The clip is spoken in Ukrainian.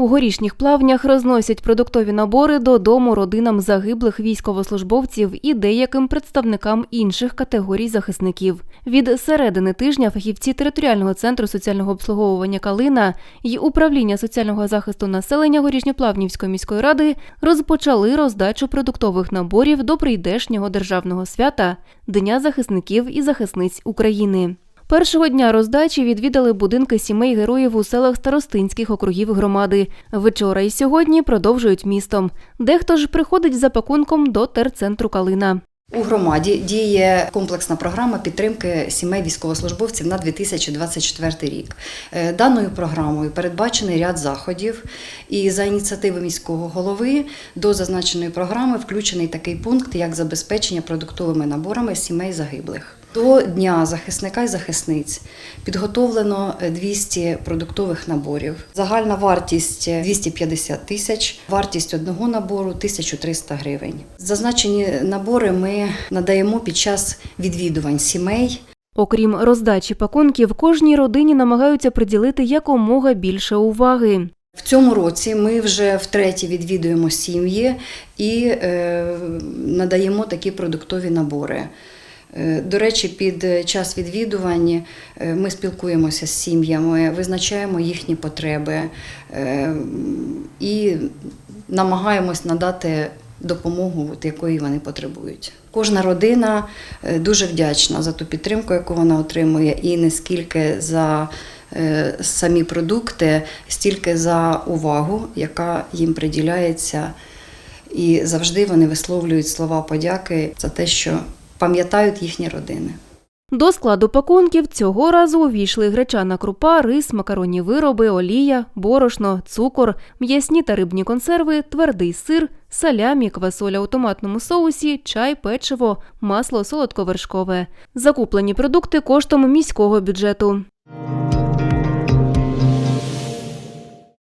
У горішніх плавнях розносять продуктові набори додому родинам загиблих військовослужбовців і деяким представникам інших категорій захисників. Від середини тижня фахівці територіального центру соціального обслуговування Калина і управління соціального захисту населення Горішньоплавнівської міської ради розпочали роздачу продуктових наборів до прийдешнього державного свята Дня захисників і захисниць України. Першого дня роздачі відвідали будинки сімей героїв у селах старостинських округів громади. Вчора і сьогодні продовжують містом. Дехто ж приходить за пакунком до терцентру Калина. У громаді діє комплексна програма підтримки сімей військовослужбовців на 2024 рік. Е, Даною програмою передбачений ряд заходів, і за ініціативи міського голови до зазначеної програми включений такий пункт, як забезпечення продуктовими наборами сімей загиблих. До Дня захисника і захисниць підготовлено 200 продуктових наборів. Загальна вартість 250 тисяч, вартість одного набору 1300 гривень. Зазначені набори ми надаємо під час відвідувань сімей. Окрім роздачі пакунків, кожній родині намагаються приділити якомога більше уваги. В цьому році ми вже втретє відвідуємо сім'ї і е, надаємо такі продуктові набори. Е, До речі, під час відвідувань е, ми спілкуємося з сім'ями, визначаємо їхні потреби е, і намагаємось надати допомогу, якої вони потребують. Кожна родина е, дуже вдячна за ту підтримку, яку вона отримує, і не скільки за е, самі продукти, стільки за увагу, яка їм приділяється. І завжди вони висловлюють слова подяки за те, що пам'ятають їхні родини. До складу пакунків цього разу увійшли гречана крупа, рис, макаронні вироби, олія, борошно, цукор, м'ясні та рибні консерви, твердий сир, салямі, квасоля у томатному соусі, чай, печиво, масло солодковершкове. Закуплені продукти коштом міського бюджету.